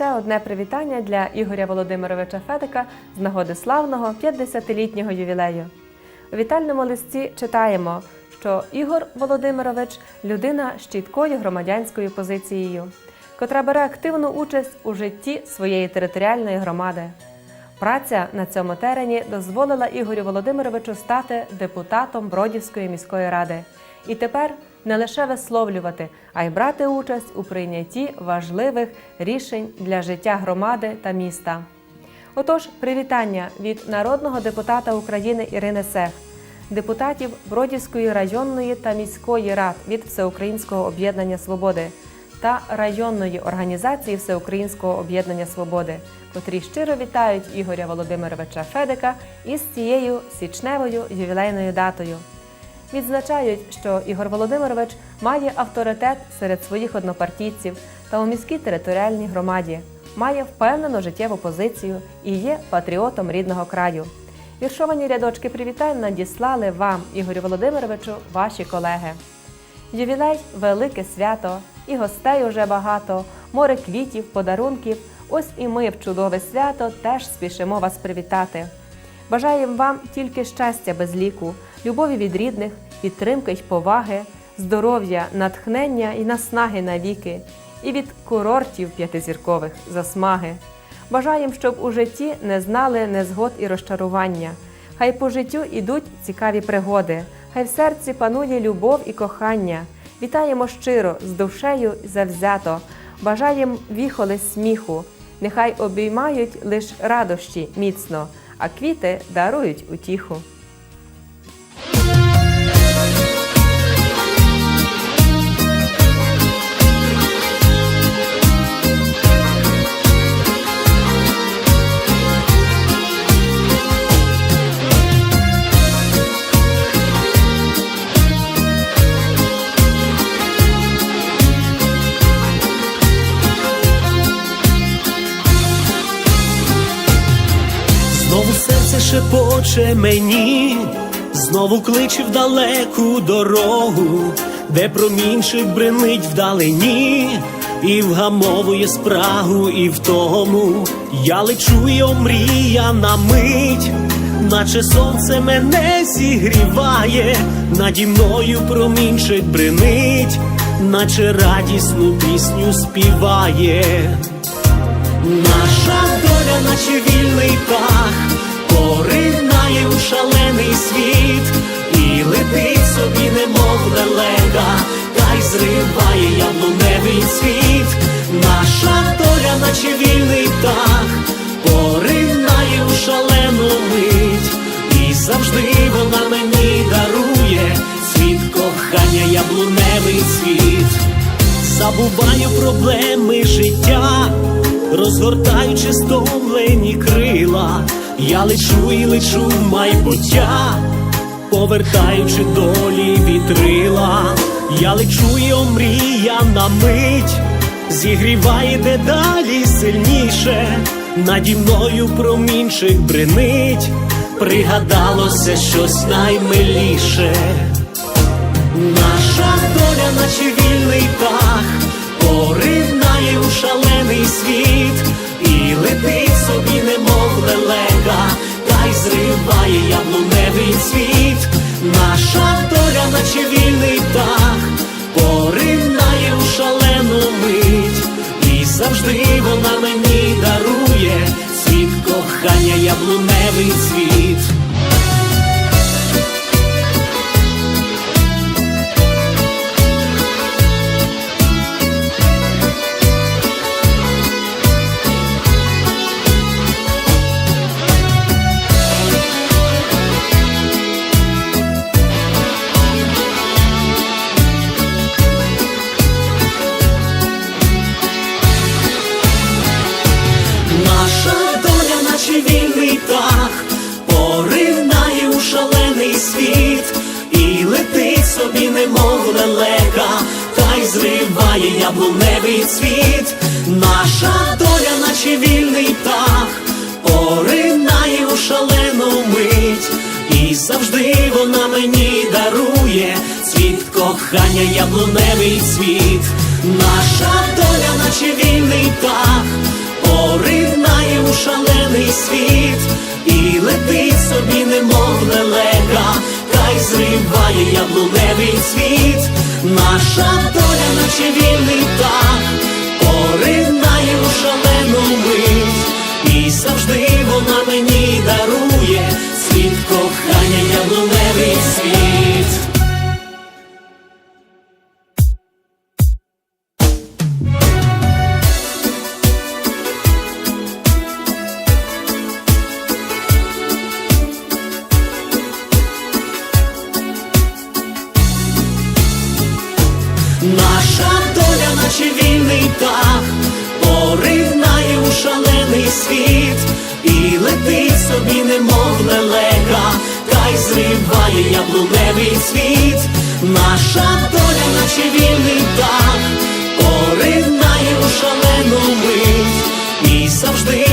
ще одне привітання для Ігоря Володимировича Федика з нагоди славного 50-літнього ювілею. У вітальному листі читаємо, що Ігор Володимирович людина з чіткою громадянською позицією, котра бере активну участь у житті своєї територіальної громади. Праця на цьому терені дозволила Ігорю Володимировичу стати депутатом Бродівської міської ради і тепер не лише висловлювати, а й брати участь у прийнятті важливих рішень для життя громади та міста. Отож, привітання від народного депутата України Ірини Сех, депутатів Бродівської районної та міської рад від Всеукраїнського об'єднання свободи та районної організації Всеукраїнського об'єднання свободи, котрі щиро вітають Ігоря Володимировича Федика із цією січневою ювілейною датою. Відзначають, що Ігор Володимирович має авторитет серед своїх однопартійців та у міській територіальній громаді, має впевнену життєву позицію і є патріотом рідного краю. Віршовані рядочки привітань надіслали вам, Ігорю Володимировичу, ваші колеги. Ювілей велике свято, і гостей уже багато, море квітів, подарунків. Ось і ми в чудове свято теж спішимо вас привітати. Бажаємо вам тільки щастя без ліку, любові від рідних, підтримки й поваги, здоров'я, натхнення і наснаги навіки, і від курортів п'ятизіркових засмаги. Бажаємо, щоб у житті не знали незгод і розчарування. Хай по життю ідуть цікаві пригоди, хай в серці панує любов і кохання. Вітаємо щиро, з душею завзято. Бажаєм віхоли сміху. Нехай обіймають лиш радощі міцно, а квіти дарують утіху. Шепоче мені, знову кличе в далеку дорогу, де промінчик бренить вдалині, і вгамовує спрагу, і в тому я лечу й омрія на мить, наче сонце мене зігріває, наді мною промінчик бренить, наче радісну пісню співає. Наша доля, наче вільний птах, поринає у шалений світ і летить собі, немов лелека, та й зриває яблуневий світ. Наша доля, наче вільний птах, поринає у шалену мить, і завжди вона мені дарує світ кохання, яблуневий світ. Забуваю проблеми життя, розгортаючи стомлені крила, я лечу і лечу в майбуття, повертаючи долі вітрила, я лечу і омрія на мить, зігріває дедалі сильніше, наді мною промінчик бренить, пригадалося щось наймиліше. Наша доля, наче вільний птах, поринає у шалений світ. І летить яблуневий світ. Летить собі, немов лелека, та й зриває яблуневий цвіт. Наша доля, наче вільний птах, поринає у шалену мить, і завжди вона мені дарує світ кохання, яблуневий цвіт. Наша доля, наче вільний птах поринає у шалений світ, і летить зриває яблуневий цвіт, наша доля, наче вільний птах, поринає вільний поринає у шалений світ, і летить собі, немов лелека, та й зриває яблуневий цвіт. Наша доля, наче вільний дах, поринає у шалену мить, і завжди